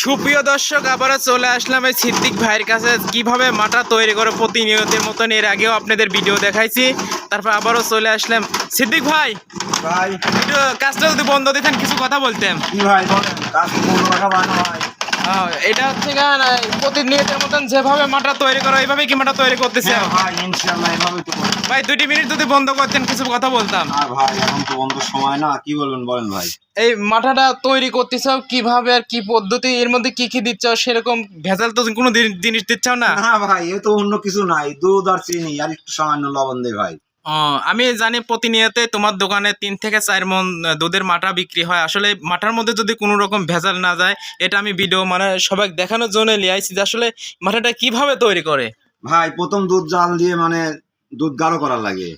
সুপ্রিয় দর্শক আবারও চলে আসলাম এই সিদ্দিক ভাইয়ের কাছে। কীভাবে মাটা তৈরি করে প্রতিনিয়তের মতন এর আগেও আপনাদের ভিডিও দেখাইছি। তারপর আবারও চলে আসলাম। সিদ্দিক ভাই ভাই। একটু কাজটা যদি বন্ধ দিতেন কিছু কথা বলতেন। ভাই এটা হচ্ছে গান প্রতিনিয়তের মতন যেভাবে মাটা তৈরি করো এইভাবে কি মাটা তৈরি করতেছে? হ্যাঁ ভাই দুটি মিনিট যদি বন্ধ করতেন কিছু কথা বলতাম। আর ভাই এখন তো বন্ধ সময় না কি বলবেন বলেন ভাই। এই মাথাটা তৈরি করতেছ কীভাবে আর কি পদ্ধতি এর মধ্যে কি কি দিচ্ছ সেরকম ভেজাল তো কোনো জিনিস- দিচ্ছ না। না ভাই এ তো অন্য কিছু নাই দুধ আর চিনি আর একটু সামান্য লবণ দেয় ভাই। ও, আমি জানি প্রতিনিয়ত তোমার দোকানে তিন থেকে চার মন দুধের মাঠা বিক্রি হয়। আসলে মাঠার মধ্যে যদি কোনো রকম ভেজাল না যায় এটা আমি ভিডিও মানে সবাই দেখানোর জন্য নিয়ে আইছি যে আসলে মাঠাটা কীভাবে তৈরি করে। ভাই প্রথম দুধ জাল দিয়ে মানে দুধ গাঢ় করা লাগে।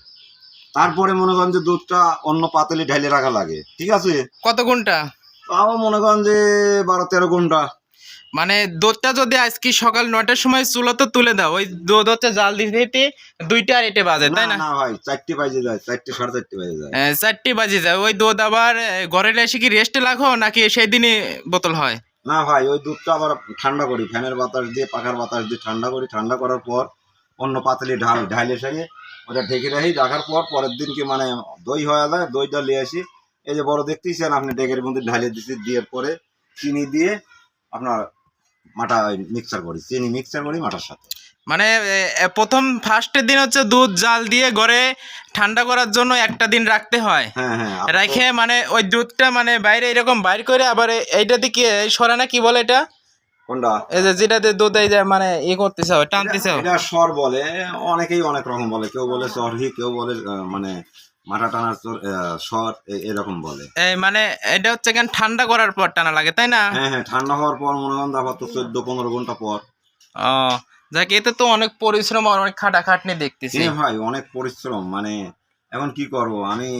তারপরে মনে করেন যে দুধটা অন্য পাতলে ঢেলে রাখা লাগে ঠিক আছে? কত ঘণ্টা? তাও মনে করেন যে বারো তেরো ঘণ্টা। মানে দুধটা যদি আজকে সকাল নয়টার সময় চুলাতে তুলে দাও ওই দুধ হচ্ছে জাল দিতে দুইটা আর এটে বাজে তাই না না? ভাই চারটে বাজে যায় চারটে সাড়ে চারটে বাজে যায়। চারটে বাজে যায় ওই দুধ আবার ঘরে এসে কি রেস্টে লাখো নাকি সেই দিনই বোতল হয়? না ভাই ওই দুধটা আবার ঠান্ডা করি ফ্যানের বাতাস দিয়ে পাখার বাতাস দিয়ে ঠান্ডা করি ঠান্ডা করার পর অন্য পাতলে ঢাল ঢাইলে সেরে ওটা ঢেকে রাখি রাখার পর পরের দিনকে মানে দই হয়ে যায় দইটা নিয়ে আসি। এই যে বড় দেখতেইছেন আপনি ডেকের মধ্যে ঢালিয়ে দিচ্ছি দিয়ে পরে চিনি দিয়ে আপনার মাটা মিক্সার করি চিনি মিক্সার করি মাটার সাথে। মানে প্রথম ফার্স্টের দিন হচ্ছে দুধ জাল দিয়ে ঘরে ঠান্ডা করার জন্য একটা দিন রাখতে হয়। হ্যাঁ হ্যাঁ রাখে মানে ওই দুধটা মানে বাইরে এরকম বাইর করে আবার এইটা দিকে সরা না কি বলে এটা? কোনটা? এই যে যেটাতে দুধ এই যে মানে ই করতেছে টানতেছে। এটা স্বর বলে অনেকেই অনেক রকম বলে কেউ বলে সরহি কেউ বলে মানে মাথা টানার এরকম বলে। এই মানে এটা হচ্ছে কেন ঠান্ডা করার পর টানা লাগে তাই না? হ্যাঁ হ্যাঁ ঠান্ডা হওয়ার পর মনে আবার তো চোদ্দ পনেরো ঘণ্টা পর। ও যাক এতে তো অনেক পরিশ্রম আর অনেক খাটাখাটনি দেখতেছি। ভাই অনেক পরিশ্রম মানে এখন কি করব? আমি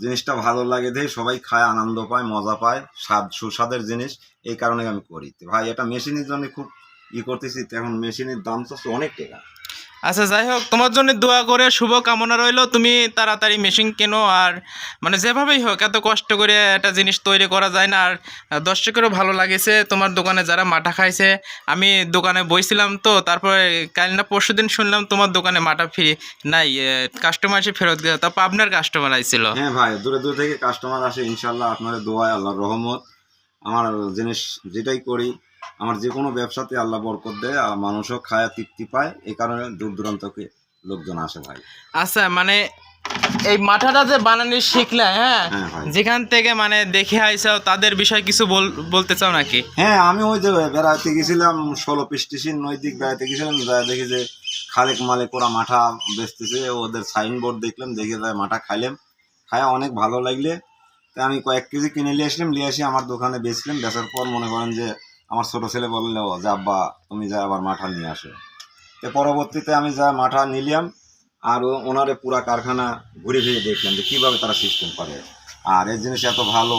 জিনিসটা ভালো লাগে দেখে সবাই খায়, আনন্দ পায়, মজা পায়, স্বাদ, সুস্বাদের জিনিস। এই কারণে আমি করি। ভাই, এটা মেশিনের জন্য খুব ই করতেছি। এখন মেশিনের দাম তো অনেক টাকা। আচ্ছা যাই হোক, তোমার জন্য দোয়া করে শুভ কামনা রইল। তুমি তাড়াতাড়ি মেশিন কেনো আর মানে যেভাবেই হোক, এত কষ্ট করে একটা জিনিস তৈরি করা যায় না। আর দর্শকেরও ভালো লাগেছে, তোমার দোকানে যারা মাটা খাইছে, আমি দোকানে বইছিলাম তো, তারপরে কাল না পরশু দিন শুনলাম তোমার দোকানে মাটা ফ্রি নাই কাস্টমার এসে ফেরত গেছে তা আপনার কাস্টমার আইছিল। হ্যাঁ ভাই, দূরে দূরে থেকে কাস্টমার আসে ইনশাল্লাহ আপনার দোয়ায় আল্লাহর রহমত। আমার জিনিস যেটাই করি আমার যে কোনো ব্যবসাতে আল্লাহ বরকত দেয় আর মানুষও খায় তৃপ্তি পায় এই কারণে দূর দূরান্তকে লোকজন আসে ভাই। আচ্ছা মানে এই মাঠাটা যে বানানি শিখলে হ্যাঁ? হ্যাঁ যেখান থেকে মানে দেখে আইসাও তাদের বিষয়ে কিছু বল- বলতে চাও নাকি? হ্যাঁ আমি ওই যে বেড়াতে গেছিলাম ষোলো পৃষ্টিসীন নৈদিক বেড়াতে গেছিলাম যা দেখি যে খালেক মালেক ওরা মাঠা বেচতেছে ওদের সাইনবোর্ড দেখলাম দেখে যায় মাঠা খাইলাম খায় অনেক ভালো লাগলে। তাই আমি কয়েক কেজি কিনে নিয়ে আসলাম নিয়ে আসি আমার দোকানে বেচলাম বেচার পর মনে করেন যে আমার ছোট ছেলে বলল যে আব্বা, তুমি যা আবার মাঠা নিয়ে আসো। তো পরবর্তীতে আমি যা মাঠা নিলাম, আর ওনারে পুরা কারখানা ঘুরে ফিরে দেখলাম যে কীভাবে তারা সিস্টেম করে। আর এই জিনিস এত ভালো,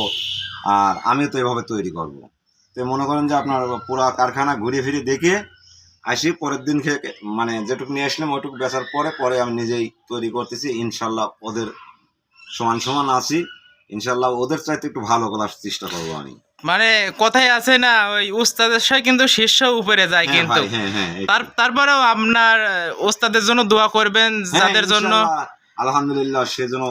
আর আমি তো এভাবে তৈরি করব। তো মনে করেন যে আপনার পুরা কারখানা ঘুরে ফিরে দেখে আসি, পরের দিন খেয়ে মানে যেটুকু নিয়ে আসলাম ওইটুকু বেচার পরে পরে আমি নিজেই তৈরি করতেছি। ইনশাল্লাহ ওদের সমান সমান আছি। ইনশাল্লাহ ওদের চাইতে একটু ভালো করার চেষ্টা করব আমি। মানে কথাই আছে না ওই উস্তাদের সাথে কিন্তু শিষ্য উপরে যায় হ্যাঁ কিন্তু। হ্যাঁ হ্যাঁ তার তারপরেও আপনার উস্তাদের ওস্তাদের জন্য দোয়া করবেন যাদের জন্য। আলহামদুলিল্লাহ সে যেন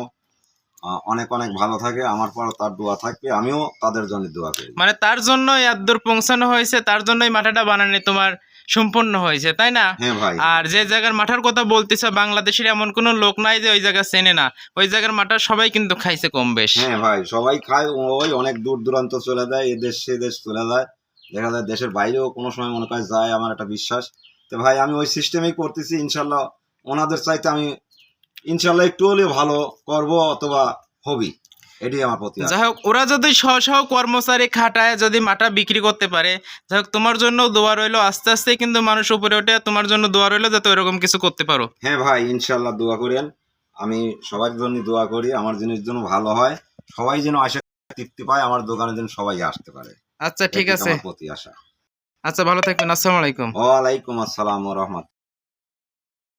অনেক অনেক ভালো থাকে আমার পর তার দোয়া থাকবে আমিও তাদের জন্য দোয়া করি। মানে তার জন্য এতদূর পৌঁছানো হয়েছে তার জন্যই মাথাটা বানানি তোমার সম্পূর্ণ হয়েছে তাই না? হ্যাঁ ভাই। আর যে জায়গার মাঠার কথা বলতেছে বাংলাদেশের এমন কোনো লোক নাই যে ওই জায়গা চেনে না। ওই জায়গার মাঠা সবাই কিন্তু খাইছে কম বেশ হ্যাঁ ভাই সবাই খায় ওই অনেক দূর দূরান্ত চলে যায় এ দেশ সে দেশ চলে যায়। দেখা যায় দেশের বাইরেও কোনো সময় মনে করে যায় আমার একটা বিশ্বাস। তো ভাই আমি ওই সিস্টেমেই করতেছি ইনশাল্লাহ। ওনাদের চাইতে আমি ইনশাল্লাহ একটু হলেও ভালো করব অথবা হবি। এটাই আমার প্রতি যাই হোক ওরা যদি সহ কর্মচারী খাটায় যদি মাটা বিক্রি করতে পারে যাই হোক তোমার জন্য দোয়া রইল আস্তে আস্তে কিন্তু মানুষ উপরে ওঠে তোমার জন্য দোয়া রইল যাতে ওইরকম কিছু করতে পারো। হ্যাঁ ভাই ইনশাল্লাহ দোয়া করেন। আমি সবার জন্য দোয়া করি আমার জিনিস যেন ভালো হয়। সবাই যেন আশা তৃপ্তি পায় আমার দোকানে যেন সবাই আসতে পারে। আচ্ছা ঠিক আছে। প্রতি আশা। আচ্ছা ভালো থাকবেন আসসালামু আলাইকুম। ওয়ালাইকুম আসসালাম রহমত